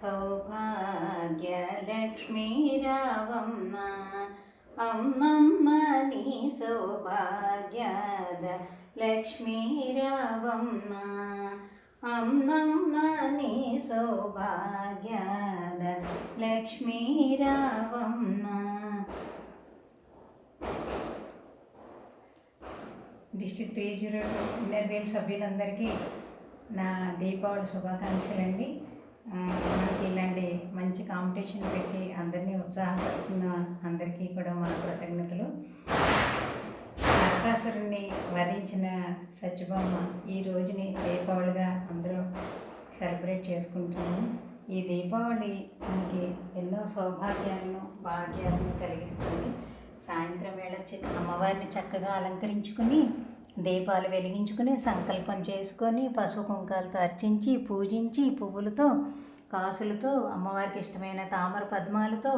సౌభాగ్యలక్ష్మీరావమ్మ అమ్మమ్మ నీ సౌభాగ్యద లక్ష్మీ రావమ్మ అమ్మమ్మ నీ సౌభాగ్యద లక్ష్మీ రావమ్మ డిస్ట్రిక్ట్ త్రీ జీరో టూ సభ్యులందరికీ నా దీపావళి శుభాకాంక్షలండి. అండి మనకి ఇలాంటి మంచి కాంపిటీషన్ పెట్టి అందరినీ ఉత్సాహపరుస్తున్న అందరికీ కూడా మన కృతజ్ఞతలు. నరకాసురుణ్ణి వధించిన సత్యభామ ఈ రోజుని దీపావళిగా అందరూ సెలబ్రేట్ చేసుకుంటున్నాము. ఈ దీపావళి మనకి ఎన్నో సౌభాగ్యాలను భాగ్యాలను కలిగిస్తుంది. సాయంత్రం వేళ చి- అమ్మవారిని చక్కగా అలంకరించుకుని దీపాలు వెలిగించుకుని సంకల్పం చేసుకొని పసుపు కుంకాలతో అర్చించి పూజించి పువ్వులతో కాసులతో అమ్మవారికి ఇష్టమైన తామర పద్మాలతో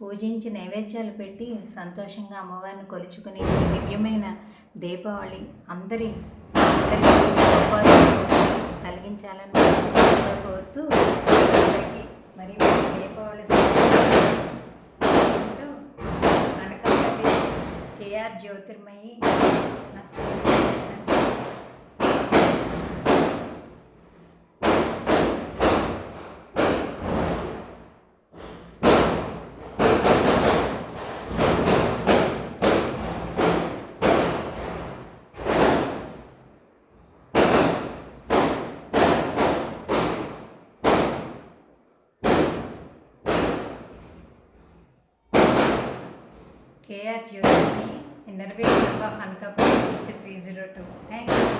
పూజించి నైవేద్యాలు పెట్టి సంతోషంగా అమ్మవారిని కొలుచుకుని దివ్యమైన దీపావళి అందరి కలిగించాలని కోరుతూ అందరికీ మరి Deepavali Anakapalli KR Jyothirmayi KR Jyothirmayi Inner Wheel of Anakapalli three zero two thank you